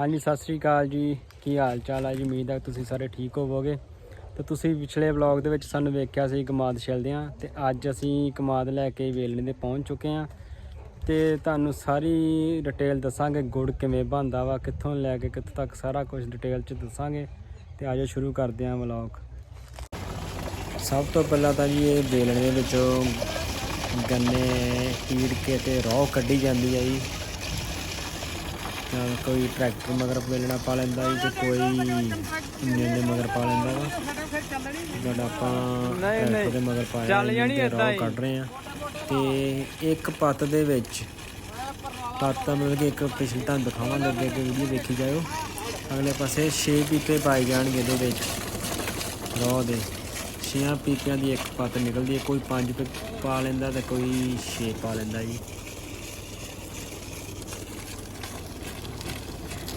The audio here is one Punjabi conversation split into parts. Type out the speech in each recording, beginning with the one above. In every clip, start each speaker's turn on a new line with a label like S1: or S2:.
S1: ਹਾਂਜੀ, ਸਤਿ ਸ੍ਰੀ ਅਕਾਲ ਜੀ। ਕੀ ਹਾਲ ਚਾਲ ਹੈ ਜੀ? ਉਮੀਦ ਹੈ ਤੁਸੀਂ ਸਾਰੇ ਠੀਕ ਹੋਵੋਗੇ। ਤੇ ਤੁਸੀਂ ਪਿਛਲੇ ਵਲੌਗ ਦੇ ਵਿੱਚ ਸਾਨੂੰ ਵੇਖਿਆ ਸੀ ਕਮਾਦ ਛਿਲਦਿਆਂ ਤੇ ਅੱਜ ਅਸੀਂ ਕਮਾਦ ਲੈ ਕੇ ਵੇਲਣੇ ਦੇ ਪਹੁੰਚ ਚੁੱਕੇ ਹਾਂ। ਤੇ ਤੁਹਾਨੂੰ ਸਾਰੀ ਡਿਟੇਲ ਦੱਸਾਂਗੇ, ਗੁੜ ਕਿਵੇਂ ਬਣਦਾ ਵਾ, ਕਿੱਥੋਂ ਲੈ ਕੇ ਕਿੱਥੋਂ ਤੱਕ ਸਾਰਾ ਕੁਝ ਡਿਟੇਲ ਚ ਦੱਸਾਂਗੇ। ਤੇ ਆਜੋ ਸ਼ੁਰੂ ਕਰਦੇ ਹਾਂ ਵਲੌਗ। ਸਭ ਤੋਂ ਪਹਿਲਾਂ ਤਾਂ ਜੀ ਇਹ ਵੇਲਣੇ ਦੇ ਵਿੱਚੋਂ ਗੰਨੇ ਪੀੜ ਕੇ ਤੇ ਰੋਹ ਕੱਢੀ ਜਾਂਦੀ ਹੈ ਜੀ। ਤਾਂ ਕੋਈ ਟਰੈਕਟਰ ਮਗਰ ਵੇਲਣਾ ਪਾ ਲੈਂਦਾ ਜੀ ਤੇ ਕੋਈ ਇੰਜਨ ਦੇ ਮਗਰ ਪਾ ਲੈਂਦਾ ਵਾ। ਜਦ ਆਪਾਂ ਟਰੈਕਟਰ ਦੇ ਮਗਰ ਪਾਇਆ ਚੱਲ ਜਾਣੀ ਇਦਾਂ ਕੱਢ ਰਹੇ ਆ ਤੇ ਇੱਕ ਪੱਤ ਦੇ ਵਿੱਚ ਪੱਤ ਮਤਲਬ ਕਿ ਇੱਕ ਪਿਛਲੀ ਤੁਹਾਨੂੰ ਦਿਖਾਵਾਂਗੇ ਅੱਗੇ ਅੱਗੇ ਵੀਡੀਓ ਦੇਖੀ ਜਾਇਓ। ਅਗਲੇ ਪਾਸੇ 6 ਪੀਪੇ ਪਾਏ ਜਾਣਗੇ ਇਹਦੇ ਵਿੱਚ ਰੋਹ ਦੇ। ਛੇਆਂ ਪੀਪਿਆਂ ਦੀ ਇੱਕ ਪੱਤ ਨਿਕਲਦੀ ਹੈ ਕੋਈ 5 ਪਾ ਲੈਂਦਾ ਤੇ ਕੋਈ 6 ਪਾ ਲੈਂਦਾ ਜੀ।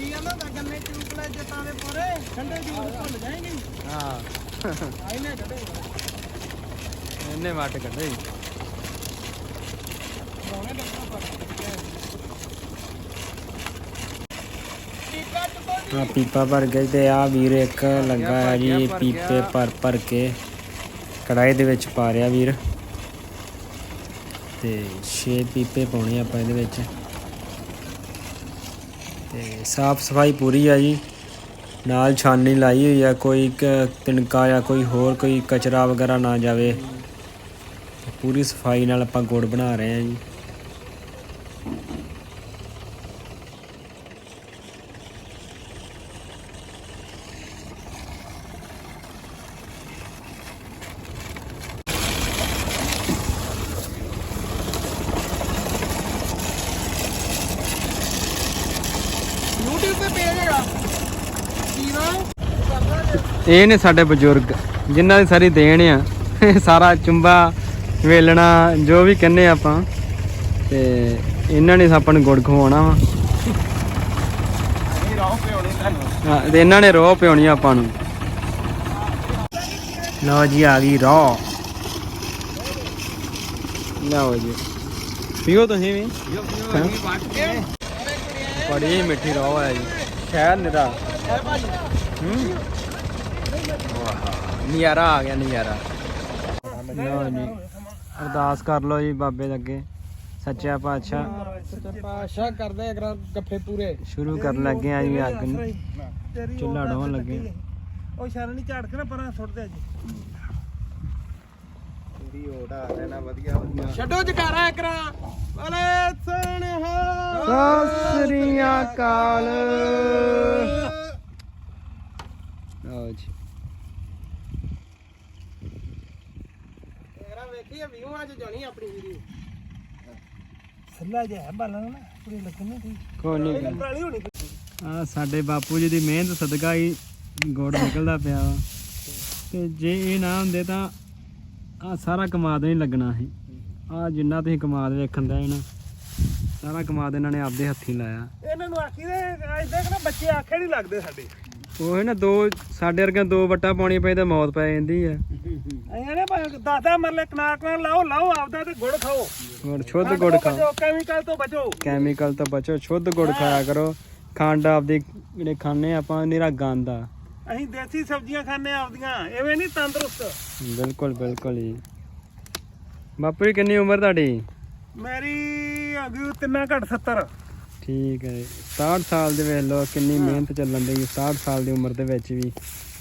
S2: ਕੀ ਕਹਿੰਦਾ ਤਾਂ ਗੰਨੇ ਚੂਕ ਲੈ ਜੱਟਾਂ ਦੇ ਪੂਰੇ ਠੰਡੇ ਜੂਸ ਭੁੱਲ ਜਾਏਂਗੇ।
S1: ਹਾਂ।
S2: ਆਈ ਨੇ ਕੱਢੇ।
S1: ਇਹਨੇ ਕੱਢੇ।
S2: ਡੱਕਾ ਪਰ
S1: ਆ। ਪੀਪਾ ਭਰ ਗਿਆ ਤੇ ਆ ਵੀਰ ਇੱਕ ਲੱਗਾ ਹੈ ਜੀ ਇਹ ਪੀਪੇ ਭਰ ਭਰ ਕੇ ਕੜਾਈ ਦੇ ਵਿੱਚ ਪਾ ਰਿਹਾ ਵੀਰ। ਤੇ 6 ਪੀਪੇ ਪਾਉਣੇ ਆਪਾਂ ਇਹਦੇ ਵਿੱਚ। ਤੇ ਸਾਫ਼ ਸਫ਼ਾਈ ਪੂਰੀ ਆ ਜੀ। ਨਾਲ ਛਾਨਣੀ ਲਾਈ ਹੋਈ ਆ, ਕੋਈ ਤਿਣਕਾ ਜਾਂ ਕੋਈ ਹੋਰ ਕੋਈ ਕਚਰਾ ਵਗੈਰਾ ਨਾ ਜਾਵੇ। ਪੂਰੀ ਸਫ਼ਾਈ ਨਾਲ ਆਪਾਂ ਗੁੜ ਬਣਾ ਰਹੇ ਆ ਜੀ
S2: YouTube ਤੇ ਪੇਜ ਹੈਗਾ ਕੀ
S1: ਇਹ ਨੇ ਸਾਡੇ ਬਜ਼ੁਰਗ ਜਿਨ੍ਹਾਂ ਦੀ ਸਾਰੀ ਦੇਣ ਆ। ਸਾਰਾ ਚੁੰਬਾ ਵੇਲਣਾ ਜੋ ਵੀ ਕਹਿੰਨੇ ਆਪਾਂ। ਤੇ ਇਹਨਾਂ ਨੇ ਆਪਾਂ ਨੂੰ ਗੁੜ ਖਵਾਉਣਾ ਵਾ। ਤੇ ਇਹਨਾਂ ਨੇ ਰੋਹ ਪਿਉਣੀ ਆਪਾਂ ਨੂੰ। ਲਓ ਜੀ ਆ ਗਈ ਰੋਹ। ਲਓ ਜੀ। ਪੀਓ ਤੁਸੀਂ ਵੀ? ਬੜੀ ਮਿੱਠੀ ਰੋਹ ਹੈ ਜੀ। ਸ਼ਹਿਦ ਨਿਰਾ। ਹੂੰ। ਨਿਆਰਾ ਆ ਗਿਆ ਨਿਆਰਾ ਲਓ ਜੀ ਅਰਦਾਸ ਕਰ ਲਓ ਜੀ ਬਾਬੇ ਦੇ ਅੱਗੇ ਸੱਚਾ ਪਾਤਸ਼ਾਹ।
S2: ਸੱਚੇ ਪਾਸ਼ਾ ਕਰਦੇ ਅਗਰ ਗੱਫੇ ਪੂਰੇ।
S1: ਸ਼ੁਰੂ ਕਰਨ ਲੱਗੇ ਆ ਜੀ ਅੱਗ ਨੂੰ।
S2: ਤੇਰੀ
S1: ਚੁੱਲ੍ਹਾ ਡਾਉਣ ਲੱਗੇ।
S2: ਉਹ ਸ਼ਰਨ ਨਹੀਂ ਝਾੜ ਕੇ ਨਾ ਪਰਾਂ ਸੁੱਟ ਦੇ ਜੀ।
S3: ਪੂਰੀ ਓਟ ਆ ਲੈਣਾ ਵਧੀਆ ਵਧੀਆ।
S2: ਛੱਡੋ ਜਕਾਰਾ ਕਰਾਂ ਬਲੇ ਸੋਹਣਿਆ
S1: ਸਤਿ ਸ੍ਰੀ ਅਕਾਲ। ਲਓ ਜੀ।
S2: ਤੇਰਾ ਵੇਖੀ ਵਿਊਆਂ ਚ ਜਾਣੀ ਆਪਣੀ ਵੀਡੀਓ। ਸੱਲਾ ਜਿਹਾ ਬਾਲਣ ਨਾ ਪੂਰੀ ਲੱਗਣੀ ਠੀਕ।
S1: ਕੋਈ ਨਹੀਂ
S2: ਇਹ ਪਰਾਲੀ ਹੋਣੀ
S1: ਆ ਸਾਡੇ ਬਾਪੂ ਜੀ ਦੀ ਮਿਹਨਤ ਸਦਕਾ ਹੀ ਗੁੜ ਨਿਕਲਦਾ ਪਿਆ ਵਾ। ਤੇ ਜੇ ਇਹ ਨਾ ਹੁੰਦੇ ਤਾਂ ਆ ਸਾਰਾ ਕਮਾਦ ਨਹੀਂ ਲੱਗਣਾ ਸੀ। ਆ ਜਿੰਨਾ ਤੁਸੀਂ ਕਮਾਦ ਵੇਖਣ ਦਾ ਨਾ ਸਾਰਾ ਕਮਾਦ ਇਹਨਾਂ ਨੇ ਆਪਦੇ ਹੱਥੀਂ ਲਾਇਆ।
S2: ਇਹਨਾਂ ਨੂੰ ਆਖੀ ਦੇ ਅੱਜ ਦੇਖ ਨਾ ਬੱਚੇ ਆਖੇ ਨਹੀਂ ਲੱਗਦੇ ਸਾਡੇ।
S1: ਉਹ ਹੈ ਨਾ ਦੋ ਸਾਡੇ ਵਰਗਿਆਂ ਦੋ ਵੱਟਾਂ ਪਾਉਣੀ ਪਈ ਤਾਂ ਮੌਤ ਪੈ ਜਾਂਦੀ ਆ।
S2: ਐਂ ਨੇ ਭਾਵੇਂ ਦਾਦਾ ਮਰਲੇ ਕਨਾਕ ਨਾਲ ਲਾਓ ਲਾਓ ਆਪਦਾ ਤੇ ਗੁੜ ਖਾਓ।
S1: ਹੋਰ ਸ਼ੁੱਧ ਗੁੜ ਖਾਓ
S2: ਬਚੋ ਕੈਮੀਕਲ ਤੋਂ ਬਚੋ।
S1: ਕੈਮੀਕਲ ਤੋਂ ਬਚੋ ਸ਼ੁੱਧ ਗੁੜ ਖਾਇਆ ਕਰੋ। ਖੰਡ ਆਪਦੀ ਜਿਹੜੇ ਖਾਣੇ ਆਪਾਂ ਨਿਰਾ ਗੰਦ ਆ।
S2: ਅਸੀਂ ਦੇਸੀ ਸਬਜ਼ੀਆਂ ਖਾਣੇ ਆਪਦੀਆਂ ਐਵੇਂ ਨਹੀਂ ਤੰਦਰੁਸਤ।
S1: ਬਿਲਕੁਲ ਬਿਲਕੁਲ ਜੀ। ਬਾਪੂ ਜੀ ਕਿੰਨੀ ਉਮਰ ਤੁਹਾਡੀ?
S2: ਮੇਰੀ ਹੈਗੀ ਤਿੰਨਾ ਘੱਟ 70
S1: ਠੀਕ ਹੈ ਜੀ। 67 ਸਾਲ ਦੇ ਵੇਖ ਲਓ ਕਿੰਨੀ ਮਿਹਨਤ ਚੱਲਣ ਦੀ 67 ਸਾਲ ਦੀ ਉਮਰ ਦੇ ਵਿੱਚ ਵੀ।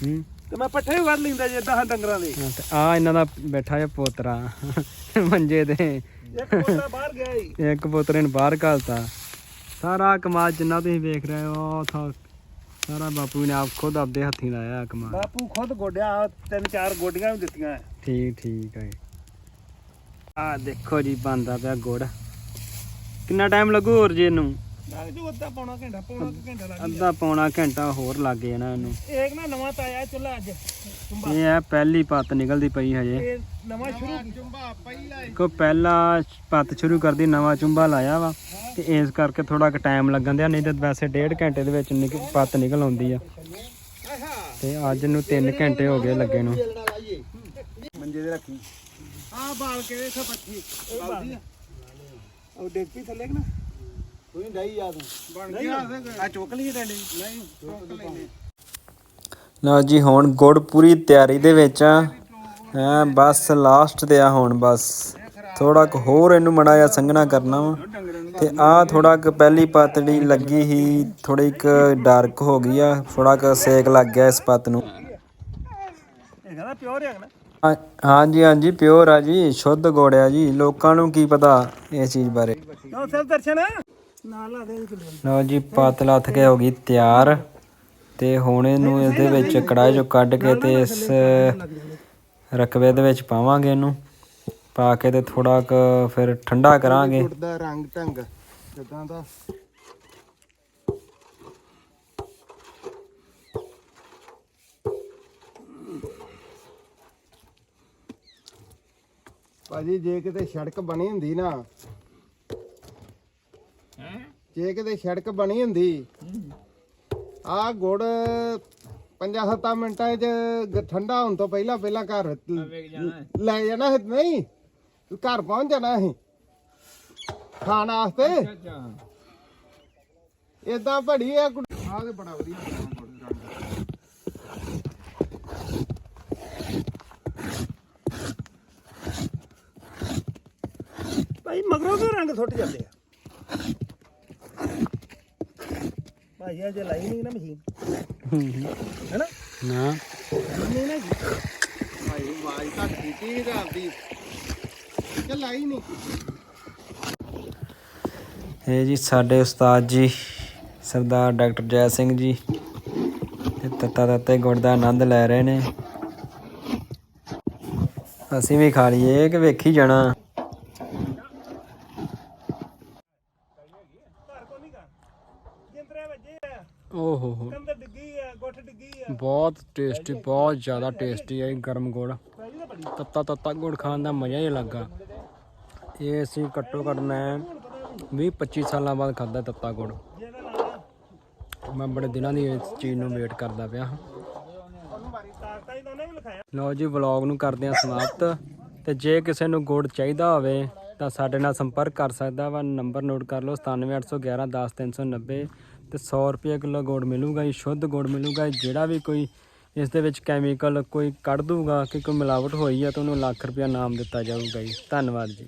S1: ਹੂੰ।
S2: ਤੇ ਮੈਂ ਪੱਠੇ ਵੀ ਵੱਢ ਲੈਂਦਾ ਜੇ 10 ਡੰਗਰਾਂ ਦੇ।
S1: ਤੇ ਆ ਇਹਨਾਂ ਦਾ ਬੈਠਾ ਹੈ ਪੋਤਰਾ ਮੰਜੇ ਤੇ।
S2: ਇੱਕ ਮੁੰਡਾ ਬਾਹਰ ਗਿਆ
S1: ਇੱਕ ਪੋਤਰੇ ਨੂੰ ਬਾਹਰ ਘਾਲਤਾ। ਸਾਰਾ ਕਮਾਦ ਜਿੰਨਾ ਤੁਸੀਂ ਵੇਖ ਰਹੇ ਹੋ ਉਹ ਥਾ ਸਾਰਾ ਬਾਪੂ ਨੇ ਆਪ ਖੁਦ ਆਪਦੇ ਹੱਥੀਂ ਲਾਇਆ ਕਮਾਦ
S2: ਬਾਪੂ ਖੁਦ ਗੋਡਿਆ ਤਿੰਨ ਚਾਰ ਗੋਡੀਆਂ ਵੀ ਦਿੱਤੀਆਂ।
S1: ਠੀਕ ਠੀਕ ਹੈ। ਆ ਦੇਖੋ ਜੀ ਬੰਦਾ ਪਿਆ ਗੁੜ। ਕਿੰਨਾ ਟਾਈਮ ਲੱਗੂ ਹੋਰ ਜੀ ਇਹਨੂੰ?
S2: ਲੱਗ ਜੂ ਅੱਧਾ ਪੌਣਾ ਘੰਟਾ ਪੌਣਾ ਕੁ ਘੰਟਾ ਲੱਗ
S1: ਅੱਧਾ ਪੌਣਾ ਘੰਟਾ ਹੋਰ ਲੱਗ ਜਾਣਾ ਇਹਨੂੰ।
S2: ਗਿਆ ਇੱਕ ਨਾ ਨਵਾਂ ਤਾਇਆ ਚੁੱਲ੍ਹਾ ਅੱਜ ਚੁੰਬਾ।
S1: ਇਹ ਹੈ ਪਹਿਲੀ ਪੱਤ ਨਿਕਲਦੀ ਪਈ ਹਜੇ।
S2: ਇਹ ਨਵਾਂ ਸ਼ੁਰੂ
S3: ਚੁੰਬਾ ਪਹਿਲਾ
S1: ਕੋ ਪਹਿਲਾ ਪੱਤ ਸ਼ੁਰੂ ਕਰਦੀ ਨਵਾਂ ਚੁੰਬਾ ਲਾਇਆ ਵਾ। ਤੇ ਇਸ ਕਰਕੇ ਥੋੜਾ ਕੁ ਟਾਈਮ ਲੱਗਣ ਦਿਆ ਨਹੀਂ ਤਾਂ ਵੈਸੇ ਡੇਢ ਘੰਟੇ ਦੇ ਵਿੱਚ ਨਿਕ- ਪੱਤ ਨਿਕਲ ਆਉਂਦੀ ਆ। ਤੇ ਅੱਜ ਨੂੰ 3 ਘੰਟੇ ਹੋ ਗਏ ਲੱਗੇ ਨੂੰ।
S3: ਮੰਜੇ ਦੇ ਰੱਖੀ।
S2: ਆ ਬਾਲ ਕੇ ਵੇਖੋ ਪੱਠੀ? ਉਹ ਡੇਪੀ ਥੱਲੇ ਕਿ ਨਾ?
S3: ਕੋਈ ਨਹੀਂ ਆ ਤੂੰ। ਬਣ ਗਿਆ ਆ। ਚੁੱਕ ਲਈ ਡੰਡੀ। ਨਹੀਂ ਚੁੱਕ ਲੈਨੇ।
S1: ਲਓ ਜੀ ਹੁਣ ਗੁੜ ਪੂਰੀ ਤਿਆਰੀ ਦੇ ਵਿੱਚ ਆ। ਹੈ ਬਸ ਲਾਸਟ ਤੇ ਆ ਹੁਣ ਬਸ। ਥੋੜਾ ਕੁ ਹੋਰ ਇਹਨੂੰ ਮੜਾ ਜਿਹਾ ਸੰਘਣਾ ਕਰਨਾ ਵਾ। ਤੇ ਆ ਥੋੜਾ ਕੁ ਪਹਿਲੀ ਪਤੜੀ ਲੱਗੀ ਸੀ ਥੋੜੀ ਕੁ ਡਾਰਕ ਹੋ ਗਈ ਆ। ਥੋੜਾ ਕੁ ਸੇਕ ਲੱਗ ਗਿਆ ਇਸ ਪੱਤ ਨੂੰ।
S2: ਇਹ ਕਹਿੰਦਾ ਪਿਓਰ ਹੈ ਨਾ
S1: ਹਾਂ- ਹਾਂਜੀ ਹਾਂਜੀ ਪਿਓਰ ਆ ਜੀ ਸ਼ੁੱਧ ਗੁੜ ਆ ਜੀ। ਲੋਕਾਂ ਨੂੰ ਕੀ ਪਤਾ ਇਸ ਚੀਜ਼ ਬਾਰੇ।
S2: ਸਿਰ ਦਰਸ਼ਨ। ਇੱਕ
S1: ਲਓ ਜੀ ਪੱਤ ਲੱਥ ਕੇ ਹੋ ਗਈ ਤਿਆਰ ਤੇ ਹੁਣ ਇਹਨੂੰ ਇਹਦੇ ਵਿੱਚ ਕੜਾਹੀ ਚੋਂ ਕੱਢ ਕੇ ਤੇ ਇਸ ਰਕਵੇ ਦੇ ਵਿੱਚ ਪਾਵਾਂਗੇ ਇਹਨੂੰ ਪਾ ਕੇ ਤੇ ਥੋੜਾ ਕੁ ਫਿਰ ਠੰਡਾ ਕਰਾਂਗੇ।
S3: ਰੰਗ ਢੰਗ ਜਿੱਦਾਂ ਦਾ। ਭਾਜੀ ਜੇ ਕਿਤੇ ਸੜਕ ਬਣੀ ਹੁੰਦੀ ਨਾ ਜੇ ਕਿਤੇ ਸੜਕ ਬਣੀ ਹੁੰਦੀ ਆ ਗੁੜ 5-7 ਮਿੰਟਾਂ 'ਚ ਠੰਡਾ ਹੋਣ ਤੋਂ ਪਹਿਲਾਂ ਪਹਿਲਾਂ ਘਰ ਲੈ ਜਾਣਾ ਸੀ, ਨਹੀਂ, ਘਰ ਪਹੁੰਚ ਜਾਣਾ ਸੀ। ਖਾਣ ਵਾਸਤੇ। ਇਦਾਂ ਭੜੀ ਆ ਆ ਤੇ ਬੜਾ ਵਧੀਆ
S2: ਭਾਈ ਮਗਰੋਂ ਕਿਉਂ ਰੰਗ ਸੁੱਟ ਜਾਂਦੇ ਆ? ਭਾਈ ਇਹ ਜੇ ਲਾਈ ਨਹੀਂ ਨਾ ਮਸ਼ੀਨ। ਹੈਨਾ?
S1: ਨਾ।
S2: ਨਹੀਂ ਨਾ
S3: ਭਾਈ ਆਵਾਜ਼ ਤਾਂ ਕੀਤੀ ਨਹੀਂ ਆਪਦੀ। ਕਿ ਲਾਈ ਨਹੀਂ।
S1: ਇਹ ਜੀ ਸਾਡੇ ਉਸਤਾਦ ਜੀ ਸਰਦਾਰ ਡਾਕਟਰ ਜੈ ਸਿੰਘ ਜੀ ਤੇ ਤੱਤਾ ਤੱਤੇ ਗੁੜ ਦਾ ਆਨੰਦ ਲੈ ਰਹੇ ਨੇ। ਅਸੀਂ ਵੀ ਖਾ ਲਈਏ ਕਿ ਵੇਖੀ ਜਾਣਾ।
S2: ਘਰ ਕੋ ਨਹੀਂ ਗਾ ਜਿੰਦਰੇ ਵੱਜੇ ਆ।
S1: ਓਹੋ ਹੋ।
S2: ਕੰਦ ਡਿੱਗੀ ਆ ਗੁੱਠ ਡਿੱਗੀ ਆ।
S1: ਬਹੁਤ ਟੇਸਟੀ ਬਹੁਤ ਜ਼ਿਆਦਾ ਟੇਸਟੀ ਹੈ ਗਰਮ ਗੁੜ। ਤੱਤਾ ਤੱਤਾ ਗੁੜ ਖਾਣ ਦਾ ਮਜ਼ਾ ਹੀ ਲੱਗਾ ਇਹ ਅਸੀਂ ਘੱਟੋ ਘੱਟ ਮੈਂ 20 25 ਸਾਲਾਂ ਬਾਅਦ ਖਾਦਾ ਤੱਤਾ ਗੁੜ। ਮੈਂ ਬੜੇ ਦਿਨਾਂ ਦੀ ਇਸ ਚੀਜ਼ ਨੂੰ ਵੇਟ ਕਰਦਾ ਪਿਆ ਹਾਂ। ਲਓ ਜੀ ਵਲੌਗ ਨੂੰ ਕਰਦੇ ਹਾਂ ਸਮਾਪਤ। ਤੇ ਜੇ ਕਿਸੇ ਨੂੰ ਗੁੜ ਚਾਹੀਦਾ ਹੋਵੇ ਤਾਂ ਸਾਡੇ ਨਾਲ ਸੰਪਰਕ ਕਰ ਸਕਦਾ ਵਾ। ਨੰਬਰ ਨੋਟ ਕਰ ਲਓ 97811 10390 ਤੇ 100 ਰੁਪਏ ਕਿਲੋ ਗੁੜ ਮਿਲੂਗਾ ਜੀ, ਸ਼ੁੱਧ ਗੁੜ ਮਿਲੂਗਾ ਜਿਹੜਾ ਵੀ ਕੋਈ ਇਸ ਦੇ ਵਿੱਚ ਕੈਮੀਕਲ ਕੋਈ ਕੱਢ ਦੂਗਾ ਕਿ ਕੋਈ ਮਿਲਾਵਟ ਹੋਈ ਆ ਤਾਂ ਉਹਨੂੰ ਲੱਖ ਰੁਪਇਆ ਨਾਮ ਦਿੱਤਾ ਜਾਊਗਾ ਜੀ। ਧੰਨਵਾਦ ਜੀ।